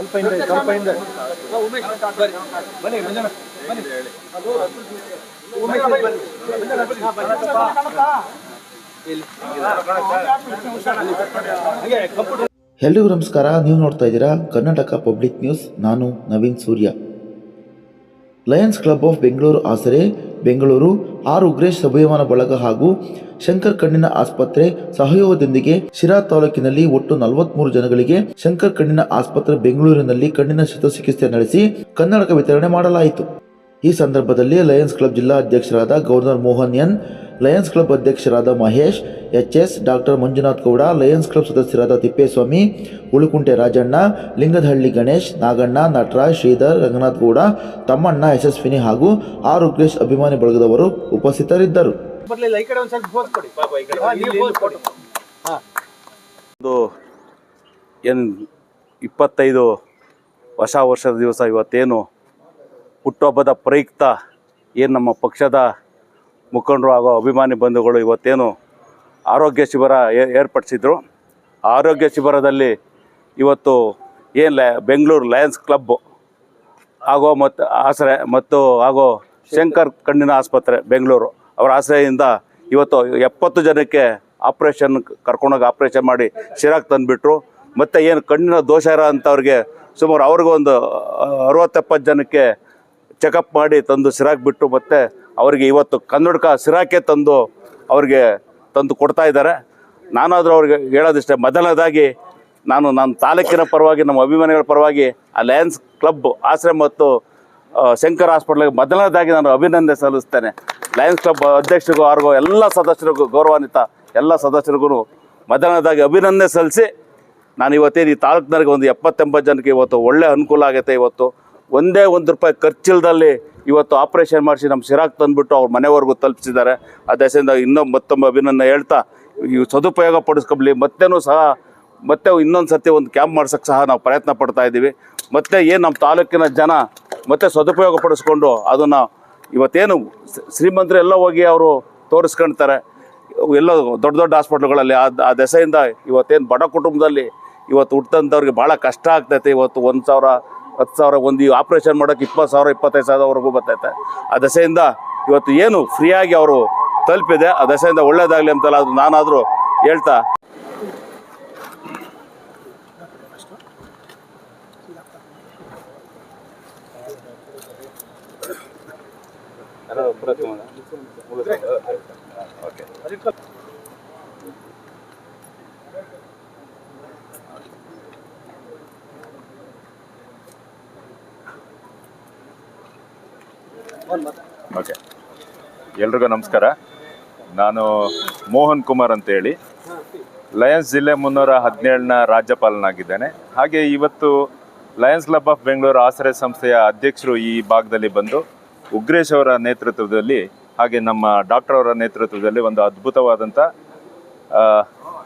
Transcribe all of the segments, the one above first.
ಸ್ವಲ್ಪ ಹಿಂದೆ ಸ್ವಲ್ಪ ಹಿಂದೆ ಎಲ್ರಿಗೂ ನಮಸ್ಕಾರ ನೀವು ನೋಡ್ತಾ ಇದ್ದೀರಾ ಕರ್ನಾಟಕ ಪಬ್ಲಿಕ್ ನ್ಯೂಸ್ ನಾನು Naveen Surya lions club of Bengaluru ಆಸರೆ ಬೆಂಗಳೂರು ಆರ್ ಉಗ್ರೇಶ್ ಅಭಿಮಾನ ಬಳಗ ಹಾಗೂ ಶಂಕರ್ ಕಣ್ಣಿನ ಆಸ್ಪತ್ರೆ ಸಹಯೋಗದೊಂದಿಗೆ ಶಿರಾ ತಾಲೂಕಿನಲ್ಲಿ ಒಟ್ಟು ನಲವತ್ಮೂರು ಜನಗಳಿಗೆ ಶಂಕರ್ ಕಣ್ಣಿನ ಆಸ್ಪತ್ರೆ ಬೆಂಗಳೂರಿನಲ್ಲಿ ಕಣ್ಣಿನ ಶಸ್ತ್ರಚಿಕಿತ್ಸೆ ನಡೆಸಿ ಕನ್ನಡಕ ವಿತರಣೆ ಮಾಡಲಾಯಿತು. ಈ ಸಂದರ್ಭದಲ್ಲಿ ಲಯನ್ಸ್ ಕ್ಲಬ್ ಜಿಲ್ಲಾ ಅಧ್ಯಕ್ಷರಾದ governor Mohan N, lions club ಅಧ್ಯಕ್ಷರಾದ Mahesh H S doctor Manjunath Gowda, lions club ಸದಸ್ಯರಾದ ತಿಪ್ಪೇಸ್ವಾಮಿ ಉಳುಕುಂಟೆ ರಾಜಣ್ಣ, ಲಿಂಗದಹಳ್ಳಿ ಗಣೇಶ್, ನಾಗಣ್ಣ, ನಟರಾಜ್, ಶ್ರೀಧರ್, ರಂಗನಾಥ್ ಗೌಡ, ತಮ್ಮಣ್ಣ ಯಶಸ್ವಿನಿ ಹಾಗೂ ಆರ್ ಉಗ್ರೇಶ್ ಅಭಿಮಾನಿ ಬಳಗದವರು ಉಪಸ್ಥಿತರಿದ್ದರು. ಬರ್ಲಿಲ್ಲ ಈ ಕಡೆ ಒಂದ್ ಸ್ವಲ್ಪ ಕೊಡಿ. ಒಂದು ಏನು ಇಪ್ಪತ್ತೈದು ಹೊಸ ವರ್ಷದ ದಿವಸ ಇವತ್ತೇನು ಹುಟ್ಟುಹಬ್ಬದ ಪ್ರಯುಕ್ತ ಏನು ನಮ್ಮ ಪಕ್ಷದ ಮುಖಂಡರು ಹಾಗೂ ಅಭಿಮಾನಿ ಬಂಧುಗಳು ಇವತ್ತೇನು ಆರೋಗ್ಯ ಶಿಬಿರ ಏರ್ಪಡಿಸಿದ್ರು. ಆರೋಗ್ಯ ಶಿಬಿರದಲ್ಲಿ ಇವತ್ತು ಏನು ಲಯ ಬೆಂಗಳೂರು ಲಯನ್ಸ್ ಕ್ಲಬ್ ಆಗೋ ಮತ್ತು ಆಸರೆ ಮತ್ತು ಹಾಗೂ ಶಂಕರ್ ಕಣ್ಣಿನ ಆಸ್ಪತ್ರೆ ಬೆಂಗಳೂರು. ಅವರ ಆಶ್ರಯದಿಂದ ಇವತ್ತು ಎಪ್ಪತ್ತು ಜನಕ್ಕೆ ಆಪ್ರೇಷನ್ ಕರ್ಕೊಂಡೋಗಿ ಆಪ್ರೇಷನ್ ಮಾಡಿ ಶಿರಾಕ್ ತಂದುಬಿಟ್ರು. ಮತ್ತು ಏನು ಕಣ್ಣಿನ ದೋಷ ಇರೋ ಅಂಥವ್ರಿಗೆ ಸುಮಾರು ಅವ್ರಿಗೊಂದು ಅರವತ್ತೆಪ್ಪತ್ತು ಜನಕ್ಕೆ ಚೆಕಪ್ ಮಾಡಿ ತಂದು ಸಿರಾಕ್ ಬಿಟ್ಟು ಮತ್ತು ಅವರಿಗೆ ಇವತ್ತು ಕನ್ನಡಕ ಸಿರಾಕೆ ತಂದು ಅವ್ರಿಗೆ ತಂದು ಕೊಡ್ತಾ ಇದ್ದಾರೆ. ನಾನಾದರೂ ಅವ್ರಿಗೆ ಹೇಳೋದಿಷ್ಟೇ, ಮೊದಲನೇದಾಗಿ ನಾನು ನನ್ನ ತಾಲೂಕಿನ ಪರವಾಗಿ, ನಮ್ಮ ಅಭಿಮಾನಿಗಳ ಪರವಾಗಿ ಆ ಲಯನ್ಸ್ ಕ್ಲಬ್ ಆಶ್ರಮ ಮತ್ತು ಶಂಕರ್ ಹಾಸ್ಪಿಟ್ಲಿಗೆ ಮೊದಲನೇದಾಗಿ ನಾನು ಅಭಿನಂದನೆ ಸಲ್ಲಿಸ್ತೇನೆ. ಲಯನ್ಸ್ ಕ್ಲಬ್ ಅಧ್ಯಕ್ಷರಿಗೂ ಅವ್ರಿಗೂ ಎಲ್ಲ ಸದಸ್ಯರಿಗೂ, ಗೌರವಾನ್ವಿತ ಎಲ್ಲ ಸದಸ್ಯರಿಗೂ ಮೊದಲನೇದಾಗಿ ಅಭಿನಂದನೆ ಸಲ್ಲಿಸಿ, ನಾನು ಇವತ್ತೇನು ಈ ತಾಲೂಕಿನವ್ರಿಗೆ ಒಂದು ಎಪ್ಪತ್ತೆಂಬತ್ತು ಜನಕ್ಕೆ ಇವತ್ತು ಒಳ್ಳೆ ಅನುಕೂಲ ಆಗೈತೆ ಇವತ್ತು. ಒಂದೇ ಒಂದು ರೂಪಾಯಿ ಖರ್ಚಿಲ್ದಲ್ಲಿ ಇವತ್ತು ಆಪ್ರೇಷನ್ ಮಾಡಿಸಿ ನಮ್ಮ ಶಿರಾಕ್ ತಂದುಬಿಟ್ಟು ಅವ್ರ ಮನೆವರೆಗೂ ತಲುಪಿಸಿದ್ದಾರೆ. ಆ ದೇಶದಿಂದ ಇನ್ನೊಮ್ಮೆ ಮತ್ತೊಮ್ಮೆ ಅಭಿನಂದನೆ ಹೇಳ್ತಾ ಇವು ಸದುಪಯೋಗ ಪಡಿಸ್ಕೊಬ್ಲಿ, ಮತ್ತೇನೂ ಸಹ, ಮತ್ತೆ ಇನ್ನೊಂದು ಸರ್ತಿ ಒಂದು ಕ್ಯಾಂಪ್ ಮಾಡ್ಸೋಕ್ಕೆ ಸಹ ನಾವು ಪ್ರಯತ್ನ ಪಡ್ತಾ ಇದ್ದೀವಿ. ಮತ್ತೆ ಏನು ನಮ್ಮ ತಾಲೂಕಿನ ಜನ ಮತ್ತೆ ಸದುಪಯೋಗ ಪಡಿಸ್ಕೊಂಡು ಅದನ್ನು ಇವತ್ತೇನು ಶ್ರೀಮಂತರೆಲ್ಲ ಶ್ರೀಮಂತರು ಎಲ್ಲ ಹೋಗಿ ಅವರು ತೋರಿಸ್ಕೊಳ್ತಾರೆ ಎಲ್ಲ ದೊಡ್ಡ ದೊಡ್ಡ ಹಾಸ್ಪಿಟ್ಲ್ಗಳಲ್ಲಿ ಆ ದೆಸೆಯಿಂದ ಇವತ್ತೇನು ಬಡ ಕುಟುಂಬದಲ್ಲಿ ಇವತ್ತು ಹುಟ್ಟಂಥವ್ರಿಗೆ ಭಾಳ ಕಷ್ಟ ಆಗ್ತೈತೆ. ಇವತ್ತು ಒಂದು ಸಾವಿರ, ಹತ್ತು ಸಾವಿರ ಒಂದು ಆಪ್ರೇಷನ್ ಮಾಡೋಕೆ ಇಪ್ಪತ್ತು ಸಾವಿರ, ಇಪ್ಪತ್ತೈದು ಸಾವಿರವರೆಗೂ ಬರ್ತೈತೆ. ಆ ದೆಸೆಯಿಂದ ಇವತ್ತು ಏನು ಫ್ರೀಯಾಗಿ ಅವರು ತಲುಪಿದೆ. ಆ ದೆಸೆಯಿಂದ ಒಳ್ಳೇದಾಗಲಿ ಅಂತಲ್ಲ ಅದು ನಾನಾದರೂ ಹೇಳ್ತಾ ಓಕೆ. ಎಲ್ರಿಗೂ ನಮಸ್ಕಾರ. ನಾನು ಮೋಹನ್ ಕುಮಾರ್ ಅಂತೇಳಿ. ಲಯನ್ಸ್ ಜಿಲ್ಲೆ ಮುನ್ನೂರ ಹದಿನೇಳನ ರಾಜ್ಯಪಾಲನಾಗಿದ್ದೇನೆ. ಹಾಗೆ ಇವತ್ತು ಲಯನ್ಸ್ ಕ್ಲಬ್ ಆಫ್ ಬೆಂಗಳೂರು ಆಸರೆ ಸಂಸ್ಥೆಯ ಅಧ್ಯಕ್ಷರು ಈ ಭಾಗದಲ್ಲಿ ಬಂದು ಉಗ್ರೇಶ್ ಅವರ ನೇತೃತ್ವದಲ್ಲಿ ಹಾಗೆ ನಮ್ಮ ಡಾಕ್ಟರ್ ಅವರ ನೇತೃತ್ವದಲ್ಲಿ ಒಂದು ಅದ್ಭುತವಾದಂಥ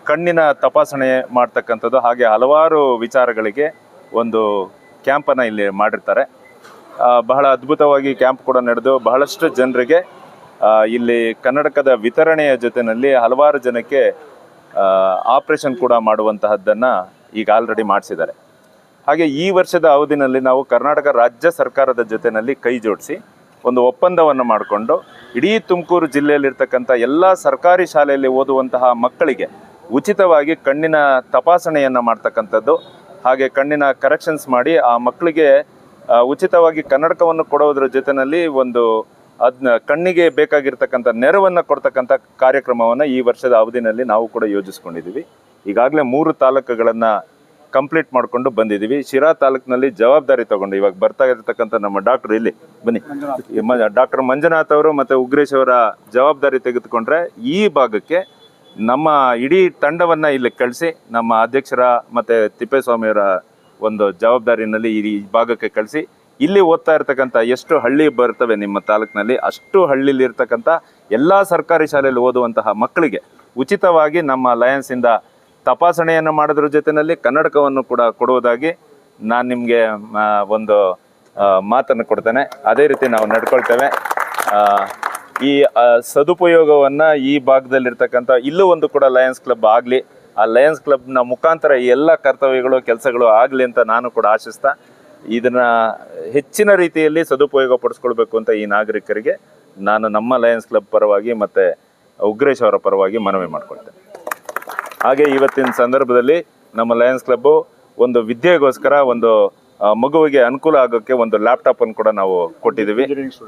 ಕಣ್ಣಿನ ತಪಾಸಣೆ ಮಾಡ್ತಕ್ಕಂಥದ್ದು ಹಾಗೆ ಹಲವಾರು ವಿಚಾರಗಳಿಗೆ ಒಂದು ಕ್ಯಾಂಪನ್ನು ಇಲ್ಲಿ ಮಾಡಿರ್ತಾರೆ. ಬಹಳ ಅದ್ಭುತವಾಗಿ ಕ್ಯಾಂಪ್ ಕೂಡ ನಡೆದು ಬಹಳಷ್ಟು ಜನರಿಗೆ ಇಲ್ಲಿ ಕನ್ನಡಕದ ವಿತರಣೆಯ ಜೊತೆಯಲ್ಲಿ ಹಲವಾರು ಜನಕ್ಕೆ ಆಪರೇಷನ್ ಕೂಡ ಮಾಡುವಂತಹದ್ದನ್ನು ಈಗ ಆಲ್ರೆಡಿ ಮಾಡಿಸಿದ್ದಾರೆ. ಹಾಗೆ ಈ ವರ್ಷದ ಅವಧಿನಲ್ಲಿ ನಾವು ಕರ್ನಾಟಕ ರಾಜ್ಯ ಸರ್ಕಾರದ ಜೊತೆಯಲ್ಲಿ ಕೈ ಜೋಡಿಸಿ ಒಂದು ಒಪ್ಪಂದವನ್ನು ಮಾಡಿಕೊಂಡು ಇಡೀ ತುಮಕೂರು ಜಿಲ್ಲೆಯಲ್ಲಿರ್ತಕ್ಕಂಥ ಎಲ್ಲ ಸರ್ಕಾರಿ ಶಾಲೆಯಲ್ಲಿ ಓದುವಂತಹ ಮಕ್ಕಳಿಗೆ ಉಚಿತವಾಗಿ ಕಣ್ಣಿನ ತಪಾಸಣೆಯನ್ನು ಮಾಡ್ತಕ್ಕಂಥದ್ದು, ಹಾಗೆ ಕಣ್ಣಿನ ಕರೆಕ್ಷನ್ಸ್ ಮಾಡಿ ಆ ಮಕ್ಕಳಿಗೆ ಉಚಿತವಾಗಿ ಕನ್ನಡಕವನ್ನು ಕೊಡೋದ್ರ ಜೊತೆಯಲ್ಲಿ ಒಂದು ಅದನ್ನ ಕಣ್ಣಿಗೆ ಬೇಕಾಗಿರ್ತಕ್ಕಂಥ ನೆರವನ್ನು ಕೊಡ್ತಕ್ಕಂಥ ಕಾರ್ಯಕ್ರಮವನ್ನು ಈ ವರ್ಷದ ಅವಧಿನಲ್ಲಿ ನಾವು ಕೂಡ ಯೋಜಿಸ್ಕೊಂಡಿದ್ದೀವಿ. ಈಗಾಗಲೇ ಮೂರು ತಾಲೂಕುಗಳನ್ನು ಕಂಪ್ಲೀಟ್ ಮಾಡಿಕೊಂಡು ಬಂದಿದ್ದೀವಿ. ಶಿರಾ ತಾಲೂಕಿನಲ್ಲಿ ಜವಾಬ್ದಾರಿ ತಗೊಂಡು ಇವಾಗ ಬರ್ತಾ ಇರತಕ್ಕಂಥ ನಮ್ಮ ಡಾಕ್ಟರ್ ಇಲ್ಲಿ. ಬನ್ನಿ. ಡಾಕ್ಟರ್ ಮಂಜುನಾಥ್ ಅವರು ಮತ್ತು ಉಗ್ರೇಶ್ ಅವರ ಜವಾಬ್ದಾರಿ ತೆಗೆದುಕೊಂಡ್ರೆ ಈ ಭಾಗಕ್ಕೆ ನಮ್ಮ ಇಡೀ ತಂಡವನ್ನು ಇಲ್ಲಿ ಕಳಿಸಿ ನಮ್ಮ ಅಧ್ಯಕ್ಷರ ಮತ್ತು ತಿಪ್ಪೇಸ್ವಾಮಿಯವರ ಒಂದು ಜವಾಬ್ದಾರಿನಲ್ಲಿ ಈ ಭಾಗಕ್ಕೆ ಕಳಿಸಿ ಇಲ್ಲಿ ಓದ್ತಾ ಇರ್ತಕ್ಕಂಥ ಎಷ್ಟು ಹಳ್ಳಿ ಬರ್ತವೆ ನಿಮ್ಮ ತಾಲೂಕಿನಲ್ಲಿ, ಅಷ್ಟು ಹಳ್ಳಿಲಿರ್ತಕ್ಕಂಥ ಎಲ್ಲ ಸರ್ಕಾರಿ ಶಾಲೆಯಲ್ಲಿ ಓದುವಂತಹ ಮಕ್ಕಳಿಗೆ ಉಚಿತವಾಗಿ ನಮ್ಮ ಲಯನ್ಸಿಂದ ತಪಾಸಣೆಯನ್ನು ಮಾಡೋದ್ರ ಜೊತೆಯಲ್ಲಿ ಕನ್ನಡಕವನ್ನು ಕೂಡ ಕೊಡುವುದಾಗಿ ನಾನು ನಿಮಗೆ ಒಂದು ಮಾತನ್ನು ಕೊಡ್ತೇನೆ. ಅದೇ ರೀತಿ ನಾವು ನಡ್ಕೊಳ್ತೇವೆ. ಈ ಸದುಪಯೋಗವನ್ನು ಈ ಭಾಗದಲ್ಲಿರ್ತಕ್ಕಂಥ ಇಲ್ಲೂ ಒಂದು ಕೂಡ ಲಯನ್ಸ್ ಕ್ಲಬ್ ಆಗಲಿ, ಆ ಲಯನ್ಸ್ ಕ್ಲಬ್ನ ಮುಖಾಂತರ ಎಲ್ಲ ಕರ್ತವ್ಯಗಳು, ಕೆಲಸಗಳು ಆಗಲಿ ಅಂತ ನಾನು ಕೂಡ ಆಶಿಸ್ತಾ, ಇದನ್ನು ಹೆಚ್ಚಿನ ರೀತಿಯಲ್ಲಿ ಸದುಪಯೋಗ ಪಡಿಸ್ಕೊಳ್ಬೇಕು ಅಂತ ಈ ನಾಗರಿಕರಿಗೆ ನಾನು ನಮ್ಮ ಲಯನ್ಸ್ ಕ್ಲಬ್ ಪರವಾಗಿ ಮತ್ತು ಉಗ್ರೇಶ್ ಅವರ ಪರವಾಗಿ ಮನವಿ ಮಾಡ್ಕೊಳ್ತೇನೆ. ಹಾಗೆ ಇವತ್ತಿನ ಸಂದರ್ಭದಲ್ಲಿ ನಮ್ಮ ಲಯನ್ಸ್ ಕ್ಲಬ್ಬು ಒಂದು ವಿದ್ಯೆಗೋಸ್ಕರ ಒಂದು ಮಗುವಿಗೆ ಅನುಕೂಲ ಆಗೋಕ್ಕೆ ಒಂದು ಲ್ಯಾಪ್ಟಾಪನ್ನು ಕೂಡ ನಾವು ಕೊಟ್ಟಿದ್ದೀವಿ.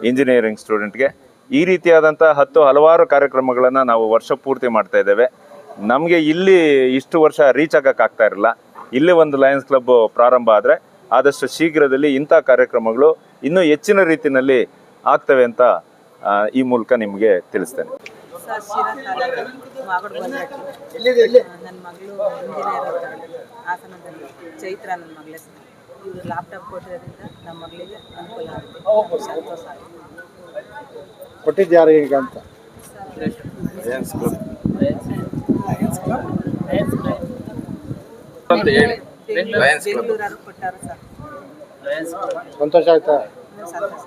ಇಂಜಿನಿಯರಿಂಗ್ ಸ್ಟೂಡೆಂಟ್ಗೆ ಈ ರೀತಿಯಾದಂಥ ಹತ್ತು ಹಲವಾರು ಕಾರ್ಯಕ್ರಮಗಳನ್ನು ನಾವು ವರ್ಷ ಪೂರ್ತಿ ಮಾಡ್ತಾ ಇದ್ದೇವೆ. ನಮಗೆ ಇಲ್ಲಿ ಇಷ್ಟು ವರ್ಷ ರೀಚ್ ಆಗೋಕ್ಕಾಗ್ತಾ ಇರಲಿಲ್ಲ ಇಲ್ಲಿ ಒಂದು ಲಯನ್ಸ್ ಕ್ಲಬ್ ಪ್ರಾರಂಭ ಆದರೆ ಆದಷ್ಟು ಶೀಘ್ರದಲ್ಲಿ ಇಂಥ ಕಾರ್ಯಕ್ರಮಗಳು ಇನ್ನೂ ಹೆಚ್ಚಿನ ರೀತಿಯಲ್ಲಿ ಆಗ್ತವೆ ಅಂತ ಈ ಮೂಲಕ ನಿಮಗೆ ತಿಳಿಸ್ತೇನೆ. ಸರ್ ಶಿರಾ ತಾಲೂಕು ಮಾಗಡ್ ಬಂದ್ರಟ್ಟಿ ನನ್ನ ಮಗಳು ಇಂಜಿನಿಯರ್ ಹಾಸನದಲ್ಲಿ ಚೈತ್ರ ನನ್ನ ಮಗಳ ಸರ್. ಇವರು ಲ್ಯಾಪ್ಟಾಪ್ ಕೊಟ್ಟಿರೋದ್ರಿಂದ ನಮ್ಮ ಮಗಳಿಗೆ ಅನುಕೂಲ ಆಗುತ್ತೆ. ಸಂತೋಷ ಆಗುತ್ತೆ ಈಗ ಅಂತ? ಬೆಂಗಳೂರವ್ರು ಕೊಟ್ಟಾರ ಸರ್. ಸಂತೋಷ ಆಯ್ತಾ? ಸಂತೋಷ